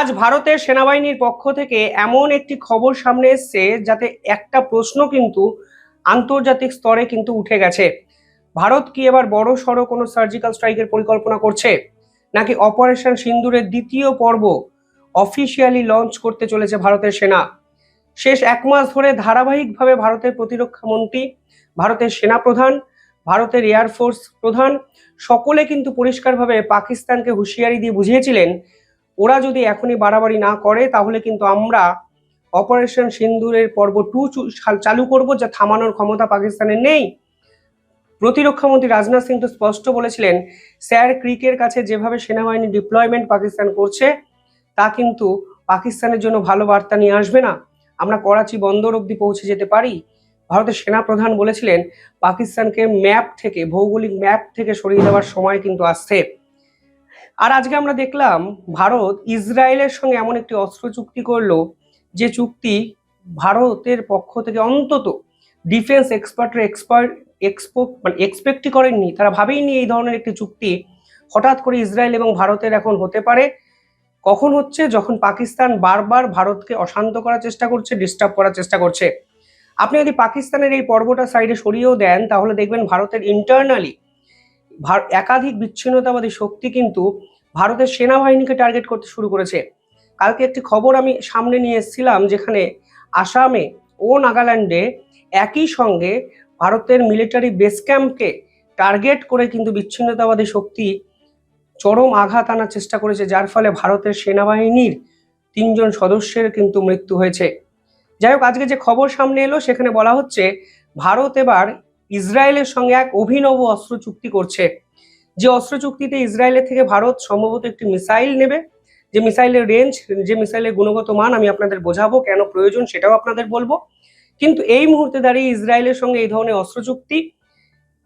আজ ভারতের সেনাবাহিনীর পক্ষ থেকে এমন একটি খবর সামনে এসছে যাতে একটা প্রশ্ন কিন্তু আন্তর্জাতিক স্তরে কিন্তু উঠে গেছে। ভারত কি এবার বড় সড়ো কোনো সার্জিক্যাল স্ট্রাইকের পরিকল্পনা করছে? নাকি অপারেশন সিন্দুরের দ্বিতীয় পর্ব অফিসিয়ালি লঞ্চ করতে চলেছে ভারতের সেনা? শেষ এক মাস ধরে ধারাবাহিকভাবে ভারতের প্রতিরক্ষা মন্ত্রী, ভারতের সেনাপ্রধান ভারতের এয়ারফোর্স প্রধান সকলে কিন্তু পরিষ্কারভাবে পাকিস্তানকে হুঁশিয়ারি দিয়ে বুঝিয়েছিলেন ওরা যদি এখনই বাড়াবাড়ি না করে, তাহলে কিন্তু আমরা অপারেশন সিন্দুরের পর্ব টু চালু করব, যা থামানোর ক্ষমতা পাকিস্তানের নেই। প্রতিরক্ষামন্ত্রী রাজনাথ সিং তো স্পষ্ট বলেছিলেন, স্যার ক্রিকের কাছে যেভাবে সেনাবাহিনী ডিপ্লয়মেন্ট পাকিস্তান করছে, তা কিন্তু পাকিস্তানের জন্য ভালো বার্তা নিয়ে আসবে না। আমরা করাচি বন্দর অবধি পৌঁছে যেতে পারি। ভারতের সেনাপ্রধান বলেছিলেন, পাকিস্তানকে ম্যাপ থেকে, ভৌগোলিক ম্যাপ থেকে সরিয়ে দেওয়ার সময় কিন্তু আসছে। আর আজকে আমরা দেখলাম ভারত ইসরায়েলের সঙ্গে এমন একটি অস্ত্র চুক্তি করল যে চুক্তি ভারতের পক্ষ থেকে অন্তত ডিফেন্স এক্সপার্টরা এক্সপার্ট এক্সপো মানে এক্সপেক্টই করেননি, তারা ভাবেইনি এই ধরনের একটি চুক্তি হঠাৎ করে ইসরায়েল এবং ভারতের এখন হতে পারে। কখন হচ্ছে? যখন পাকিস্তান বারবার ভারতকে অশান্ত করার চেষ্টা করছে ডিস্টার্ব করার চেষ্টা করছে। আপনি যদি পাকিস্তানের এই পর্বটা সাইডে সরিয়েও দেন, তাহলে দেখবেন ভারতের ইন্টারনালি একাধিক বিচ্ছিন্নতাবাদী শক্তি কিন্তু ভারতের সেনাবাহিনীকে টার্গেট করতে শুরু করেছে। কালকে একটি খবর আমি সামনে নিয়ে এসেছিলাম যেখানে আসামে ও নাগাল্যান্ডে একই সঙ্গে ভারতের মিলিটারি বেস ক্যাম্পকে টার্গেট করে কিন্তু বিচ্ছিন্নতাবাদী শক্তি চরম আঘাত আনার চেষ্টা করেছে, যার ফলে ভারতের সেনাবাহিনীর তিনজন সদস্যের কিন্তু মৃত্যু হয়েছে। যাই হোক, আজকে যে খবর সামনে এলো সেখানে বলা হচ্ছে, ভারত এবার ইসরায়েলের সঙ্গে এক অভিনব অস্ত্র চুক্তি করছে। যে অস্ত্র চুক্তিতে ইসরায়েলের থেকে ভারত সম্ভবত একটি মিসাইল নেবে। যে মিসাইলের রেঞ্জ যে মিসাইলের গুণগত মান আমি আপনাদের বোঝাবো, কেন প্রয়োজন সেটাও আপনাদের বলব। কিন্তু এই মুহূর্তে দাঁড়িয়ে ইসরায়েলের সঙ্গে এই ধরনের অস্ত্র চুক্তি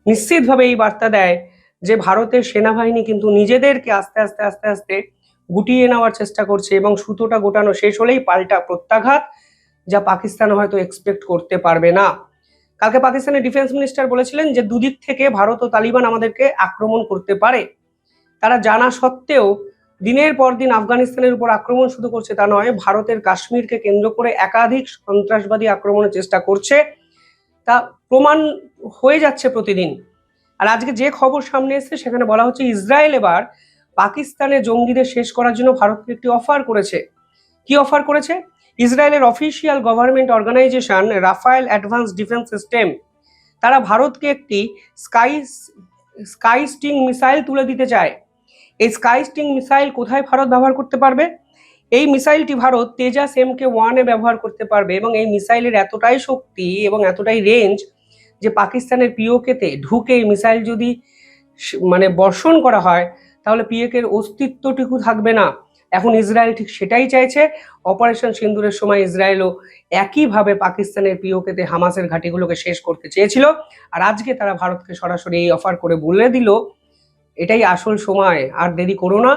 নিশ্চিতভাবে এই বার্তা দেয় যে ভারতের সেনাবাহিনী কিন্তু নিজেদেরকে আস্তে আস্তে আস্তে আস্তে গুটিয়ে নেওয়ার চেষ্টা করছে এবং সুতোটা গোটানো শেষ হলেই পাল্টা প্রত্যাঘাত যা পাকিস্তান হয়তো এক্সপেক্ট করতে পারবে না। কালকে পাকিস্তানের ডিফেন্স মিনিস্টার বলেছিলেন যে দুদিক থেকে ভারত ও তালিবান আমাদেরকে আক্রমণ করতে পারে। তারা জানা সত্ত্বেও দিনের পর দিন আফগানিস্তানের উপর আক্রমণ শুধু করছে তা নয়, ভারতের কাশ্মীরকে কেন্দ্র করে একাধিক সন্ত্রাসবাদী আক্রমণের চেষ্টা করছে। তা প্রমাণ হয়ে যাচ্ছে প্রতিদিন। আর আজকে যে খবর সামনে এসেছে, সেখানে বলা হচ্ছে ইসরায়েল এবার পাকিস্তানে জঙ্গিদের শেষ করার জন্য ভারতকে একটি অফার করেছে। কি অফার করেছে? ইসরায়েলের official government organisation Rafael advance defence system তারা ভারতকে একটি স্কাই স্কাই স্টিং মিসাইল তুলে দিতে চায়। এই স্কাই স্টিং মিসাইল কোথায় ভারত ব্যবহার করতে পারবে? এই মিসাইলটি ভারত তেজাস এম কে ওয়ানে ব্যবহার করতে পারবে এবং এই মিসাইলের এতটাই শক্তি এবং এতটাই রেঞ্জ যে পাকিস্তানের পিওকেতে ঢুকে এই মিসাইল যদি মানে বর্ষণ করা হয়, তাহলে পিওকের অস্তিত্বটুকু থাকবে না। এখন ইসরায়েল ঠিক সেটাই চাইছে। অপারেশন সিন্দুরের সময় ইসরায়েলও একইভাবে পাকিস্তানের পিওকেতে হামাসের ঘাঁটিগুলোকে শেষ করতে চেয়েছিল। আর আজকে তারা ভারতকে সরাসরি এই অফার করে বলে দিল, এটাই আসল সময়, আর দেরি করো না,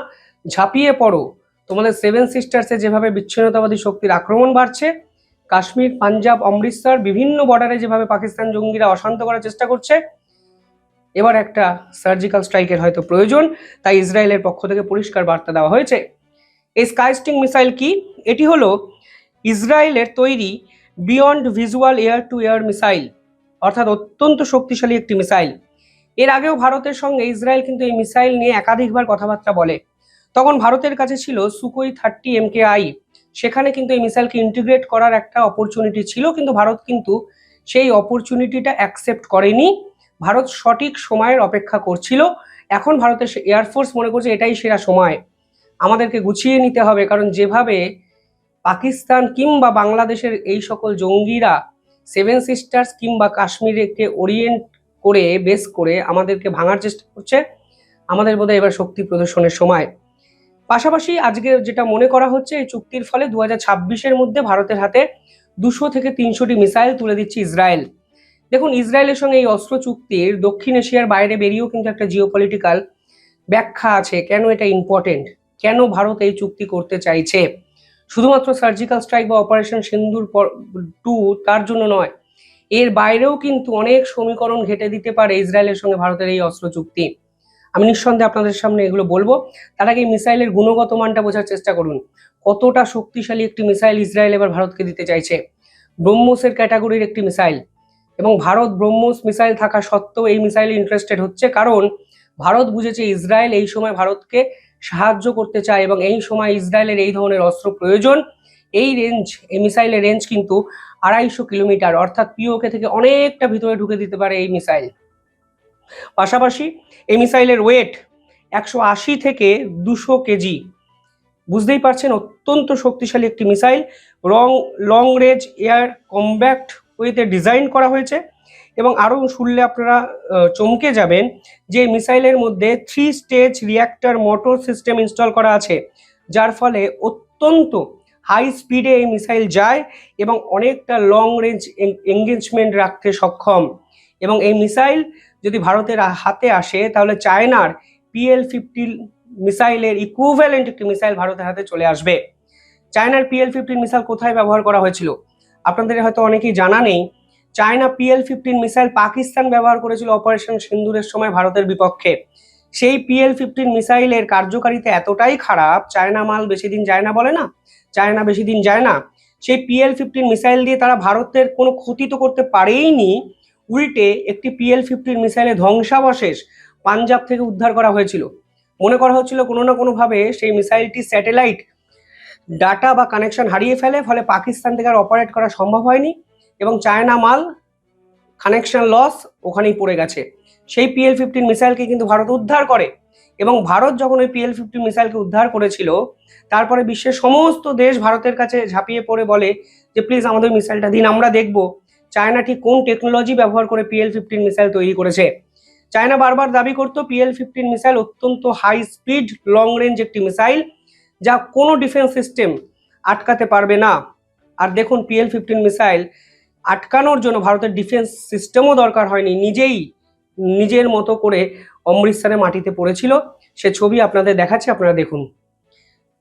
ঝাঁপিয়ে পড়ো। তোমাদের সেভেন সিস্টার্সে যেভাবে বিচ্ছিন্নতাবাদী শক্তির আক্রমণ বাড়ছে, কাশ্মীর, পাঞ্জাব, অমৃতসর, বিভিন্ন বর্ডারে যেভাবে পাকিস্তান জঙ্গিরা অশান্ত করার চেষ্টা করছে, এবার একটা সার্জিক্যাল স্ট্রাইকের হয়তো প্রয়োজন। তাই ইসরায়েলের পক্ষ থেকে পরিষ্কার বার্তা দেওয়া হয়েছে। এই স্কাইস্টিং মিসাইল কি? এটি হলো ইসরায়েলের তৈরি beyond visual air to air missile, অর্থাৎ অত্যন্ত শক্তিশালী একটি মিসাইল। এর আগেও ভারতের সঙ্গে ইসরায়েল কিন্তু এই মিসাইল নিয়ে একাধিকবার কথাবার্তা বলে। তখন ভারতের কাছে ছিল Sukhoi thirty M K I সেখানে কিন্তু এই মিসাইলকে ইন্টিগ্রেট করার একটা অপরচুনিটি ছিল, কিন্তু ভারত কিন্তু সেই অপরচুনিটিটা অ্যাকসেপ্ট করেনি। ভারত সঠিক সময়ের অপেক্ষা করছিল। এখন ভারতের এয়ারফোর্স মনে করছে এটাই সেরা সময়। আমাদেরকে গুছিয়ে নিতে হবে, কারণ যেভাবে পাকিস্তান কিংবা বাংলাদেশের এই সকল জঙ্গিরা সেভেন সিস্টার্স কিংবা কাশ্মীরকে ওরিয়েন্ট করে বেস করে আমাদেরকে ভাঙার চেষ্টা করছে, আমাদের বোধহয় এবার শক্তি প্রদর্শনের সময়। পাশাপাশি আজকে যেটা মনে করা হচ্ছে, এই চুক্তির ফলে দু হাজার মধ্যে ভারতের হাতে দুশো থেকে তিনশোটি মিসাইল তুলে দিচ্ছে ইসরায়েল। দেখুন, ইসরায়েলের সঙ্গে এই অস্ত্র চুক্তির দক্ষিণ এশিয়ার বাইরে বেরিয়েও কিন্তু একটা জিওপলিটিক্যাল ব্যাখ্যা আছে, কেন এটা ইম্পর্টেন্ট কেন ভারত এই চুক্তি করতে চাইছে? শুধুমাত্র সার্জিক্যাল স্ট্রাইক বা অপারেশন সিন্দুর টু তার জন্য নয়, এর বাইরেও কিন্তু অনেক সমীকরণ ঘেটে দিতে পারে ইসরায়েলের সঙ্গে ভারতের এই অস্ত্র চুক্তি। আমি নিঃসন্দেহে আপনাদের সামনে এগুলো বলব। তার আগে মিসাইলের গুণগত মানটা বোঝার চেষ্টা করুন। কতটা শক্তিশালী একটি মিসাইল ইসরায়েল এবার ভারতকে দিতে চাইছে? ব্রহ্মসের ক্যাটাগরির একটি মিসাইল। এবং ভারত ব্রহ্মস মিসাইল থাকা সত্ত্বেও এই মিসাইলে ইন্টারেস্টেড হচ্ছে কারণ ভারত বুঝেছে ইসরায়েল এই সময় ভারতকে সাহায্য করতে চায় এবং এই সময় ইসরায়েলের এই ধরনের অস্ত্র প্রয়োজন, এই রেঞ্জ এই মিসাইলের রেঞ্জ কিন্তু আড়াইশো কিলোমিটার, অর্থাৎ পিওকে থেকে অনেকটা ভিতরে ঢুকে দিতে পারে এই মিসাইল পাশাপাশি এই মিসাইলের ওয়েট একশো আশি থেকে দুশো কেজি। বুঝতেই পারছেন, অত্যন্ত শক্তিশালী একটি মিসাইল রং লং রেঞ্জ এয়ার কম্ব্যাক্ট ওয়েতে ডিজাইন করা হয়েছে। এবং আরও শুনলে আপনারা চমকে যাবেন যে মিসাইলের মধ্যে three stage reactor motor system install করা আছে, যার ফলে অত্যন্ত হাই স্পিডে এই মিসাইল যায় এবং অনেকটা লং রেঞ্জ এঙ্গেজমেন্ট রাখতে সক্ষম। এবং এই মিসাইল যদি ভারতের হাতে আসে, তাহলে চায়নার পিএল ফিফটি মিসাইলের ইকুইভ্যালেন্ট একটি মিসাইল ভারতের হাতে চলে আসবে। চায়নার পিএল ফিফটিন মিসাইল কোথায় ব্যবহার করা হয়েছিল? আপনাদের হয়তো অনেকেই জানা নেই China PL fifteen missile Pakistan ব্যবহার করেছিল অপারেশন সিন্দুরের সময় ভারতের বিপক্ষে। সেই পিএল ফিফটিন মিসাইলের কার্যকারিতা এতটাই খারাপ, চায়না মাল বেশি দিন যায় না বলে না? চায়না বেশি দিন যায় না? সেই পিএল ফিফটিন মিসাইল দিয়ে তারা ভারতের কোনো ক্ষতি তো করতে পারেইনি। উল্টে একটি পিএল ফিফটিন মিসাইলে ধ্বংসাবশেষ পাঞ্জাব থেকে উদ্ধার করা হয়েছিল। মনে করা হচ্ছিল কোনো না কোনোভাবে সেই মিসাইলটি স্যাটেলাইট ডাটা বা কানেকশন হারিয়ে ফেলে, ফলে পাকিস্তান থেকে আর অপারেট করা সম্ভব হয়নি। এবং চায়না মাল কানেকশন লস ওখানেই পড়ে গেছে। সেই পিএল ফিফটিন মিসাইলকে কিন্তু ভারত উদ্ধার করে এবং ভারত যখন ওই পিএল ফিফটিন মিসাইলকে উদ্ধার করেছিল, তারপরে বিশ্বের সমস্ত দেশ ভারতের কাছে ঝাঁপিয়ে পড়ে বলে যে, প্লিজ আমাদের মিসাইলটা দিন, আমরা দেখব চায়না ঠিক কোন টেকনোলজি ব্যবহার করে পিএল ফিফটিন মিসাইল তৈরি করেছে। চায়না বারবার দাবি করতো পিএল ফিফটিন মিসাইল অত্যন্ত হাই স্পিড লং রেঞ্জ একটি মিসাইল যা কোনো ডিফেন্স সিস্টেম আটকাতে পারবে না। আর দেখুন পিএল ফিফটিন মিসাইল আটকানোর জন্য ভারতের ডিফেন্স সিস্টেমও দরকার হয়নি। নিজেই নিজের মতো করে অমৃতসরে মাটিতে পড়েছিল। সে ছবি আপনাদের দেখাচ্ছে, আপনারা দেখুন।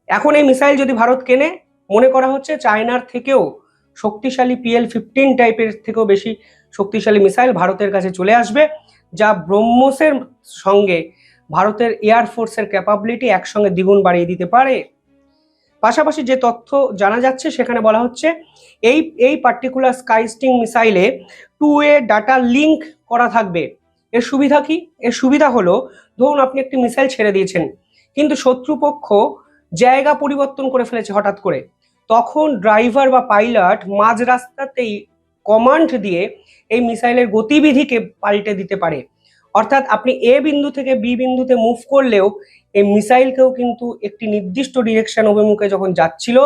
এখন এই মিসাইল যদি ভারত কেনে, মনে করা হচ্ছে চায়নার থেকেও শক্তিশালী পিএল ফিফটিন টাইপের থেকেও বেশি শক্তিশালী মিসাইল ভারতের কাছে চলে আসবে, যা ব্রহ্মসের সঙ্গে ভারতের এয়ারফোর্সের ক্যাপাবিলিটি একসঙ্গে দ্বিগুণ বাড়িয়ে দিতে পারে। পাশাপাশি যে তথ্য জানা যাচ্ছে, সেখানে বলা হচ্ছে এই এই পার্টিকুলার স্কাইস্টিং মিসাইলে টু এ ডাটা লিঙ্ক করা থাকবে। এর সুবিধা কি? এর সুবিধা হলো, ধরুন আপনি একটি মিসাইল ছেড়ে দিয়েছেন, কিন্তু শত্রুপক্ষ জায়গা পরিবর্তন করে ফেলেছে হঠাৎ করে। তখন ড্রাইভার বা পাইলট মাঝ রাস্তাতেই কমান্ড দিয়ে এই মিসাইলের গতিবিধিকে পাল্টে দিতে পারে। অর্থাৎ আপনি এ বিন্দু থেকে বি বিন্দুতে মুভ করলেও এই মিসাইলকেও কিন্তু একটি নির্দিষ্ট ডিরেকশন অভিমুখে যখন যাচ্ছিল,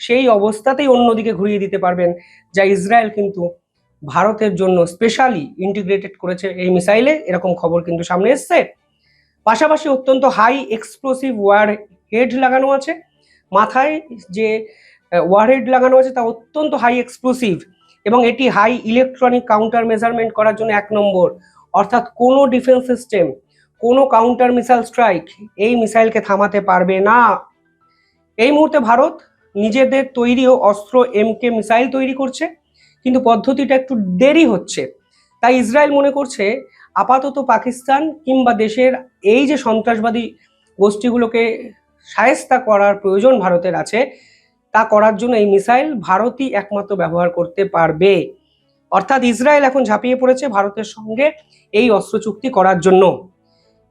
সেই অবস্থাতেই অন্যদিকে ঘুরিয়ে দিতে পারবেন, যা ইসরায়েল কিন্তু ভারতের জন্য স্পেশালি ইন্টিগ্রেটেড করেছে এই মিসাইলে এরকম খবর কিন্তু সামনে এসছে। পাশাপাশি অত্যন্ত হাই এক্সপ্লোসিভ ওয়ার হেড লাগানো আছে। মাথায় যে ওয়ার হেড লাগানো আছে তা অত্যন্ত হাই এক্সপ্লোসিভ এবং এটি হাই ইলেকট্রনিক কাউন্টার মেজারমেন্ট করার জন্য এক নম্বর অর্থাৎ কোনো ডিফেন্স সিস্টেম কোনো কাউন্টার মিসাইল স্ট্রাইক এই মিসাইলকে থামাতে পারবে না। এই মুহূর্তে ভারত নিজেদের তৈরি ও অস্ত্র এমকে মিসাইল তৈরি করছে, কিন্তু পদ্ধতিটা একটু দেরি হচ্ছে। তাই ইসরায়েল মনে করছে আপাতত পাকিস্তান কিংবা দেশের এই যে সন্ত্রাসবাদী গোষ্ঠীগুলোকে সায়স্তা করার প্রয়োজন ভারতের আছে, তা করার জন্য এই মিসাইল ভারতই একমাত্র ব্যবহার করতে পারবে। অর্থাৎ ইসরায়েল এখন ঝাঁপিয়ে পড়েছে ভারতের সঙ্গে এই অস্ত্র চুক্তি করার জন্য।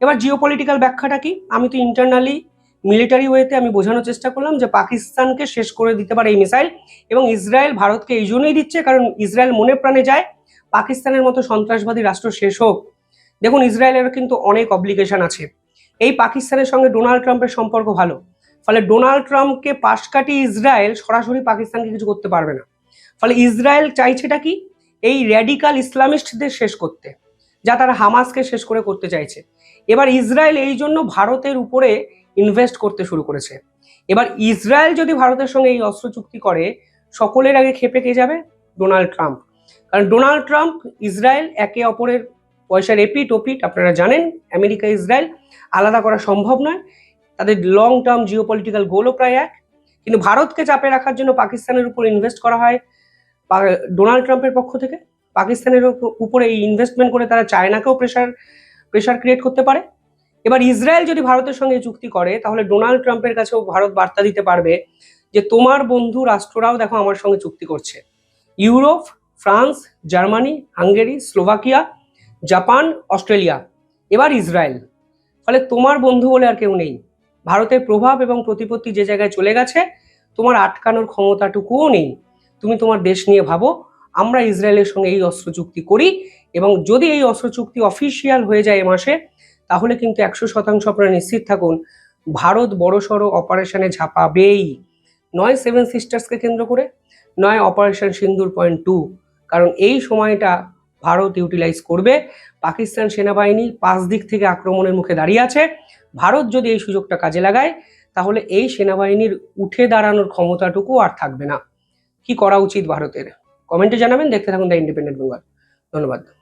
এবার জিওপলিটিক্যাল ব্যাখ্যাটা কি? আমি তো ইন্টারনালি মিলিটারি ওয়েতে আমি বোঝানোর চেষ্টা করলাম যে পাকিস্তানকে শেষ করে দিতে পারে এই মিসাইল এবং ইসরায়েল ভারতকে এই জন্যই দিচ্ছে কারণ ইসরায়েল মনে প্রাণে যায়, পাকিস্তানের মতো সন্ত্রাসবাদী রাষ্ট্র শেষ হোক। দেখুন ইসরায়েলের কিন্তু অনেক অব্লিগেশন আছে। এই পাকিস্তানের সঙ্গে ডোনাল্ড ট্রাম্পের সম্পর্ক ভালো। ফলে ডোনাল্ড ট্রাম্পকে পাশ কাটিয়ে ইসরায়েল সরাসরি পাকিস্তানকে কিছু করতে পারবে না। ফলে ইসরায়েল চাইছেটা কি? এই র্যাডিকাল ইসলামিস্টদের শেষ করতে, যা তারা হামাসকে শেষ করে করতে চাইছে। এবার ইসরায়েল এই জন্য ভারতের উপরে ইনভেস্ট করতে শুরু করেছে। এবার ইসরায়েল যদি ভারতের সঙ্গে এই অস্ত্র চুক্তি করে, সকলের আগে খেপে কে যাবে? Donald Trump. কারণ ডোনাল্ড ট্রাম্প ইসরায়েল একে অপরের পয়সার এপিট ওপিট আপনারা জানেন, আমেরিকা, ইসরায়েল আলাদা করা সম্ভব নয়। তাদের লং টার্ম জিওপলিটিক্যাল গোলও প্রায় এক। কিন্তু ভারতকে চাপে রাখার জন্য পাকিস্তানের উপর ইনভেস্ট করা হয়। ডোনাল্ড ট্রাম্পের পক্ষ থেকে পাকিস্তানের উপ- উপরে এই ইনভেস্টমেন্ট করে তারা চায়নাকেও প্রেশার প্রেশার ক্রিয়েট করতে পারে। এবার ইসরায়েল যদি ভারতের সঙ্গে চুক্তি করে, তাহলে ডোনাল্ড ট্রাম্পের কাছেও ভারত বার্তা দিতে পারবে যে, তোমার বন্ধু রাষ্ট্ররাও দেখো আমার সঙ্গে চুক্তি করছে। Europe, France, Germany, Hungary, Slovakia, Japan, Australia, এবার ইসরায়েল ফলে তোমার বন্ধু বলে আর কেউ নেই। ভারতের প্রভাব এবং প্রতিপত্তি যে জায়গায় চলে গেছে, তোমার আটকানোর ক্ষমতাটুকুও নেই। তুমি তোমার দেশ নিয়ে ভাবো, আমরা ইসরায়েলের সঙ্গে এই অস্ত্র চুক্তি করি এবং যদি এই অস্ত্র চুক্তি অফিসিয়াল হয়ে যায় এ মাসে, তাহলে কিন্তু একশো শতাংশ আপনারা নিশ্চিত থাকুন, ভারত বড়সড় অপারেশনে ঝাঁপাবেই। নয় সেভেন সিস্টার্সকে কেন্দ্র করে, নয় অপারেশন সিন্দুর পয়েন্ট টু কারণ এই সময়টা ভারত ইউটিলাইজ করবে, পাকিস্তান সেনাবাহিনী পাঁচ দিক থেকে আক্রমণের মুখে দাঁড়িয়ে আছে। ভারত যদি এই সুযোগটা কাজে লাগায়, তাহলে এই সেনাবাহিনীর উঠে দাঁড়ানোর ক্ষমতাটুকু আর থাকবে না। কি করা উচিত ভারতের? কমেন্টে জানাবেন দেখতে থাকুন দ্য ইন্ডিপেন্ডেন্ট বেঙ্গল। ধন্যবাদ।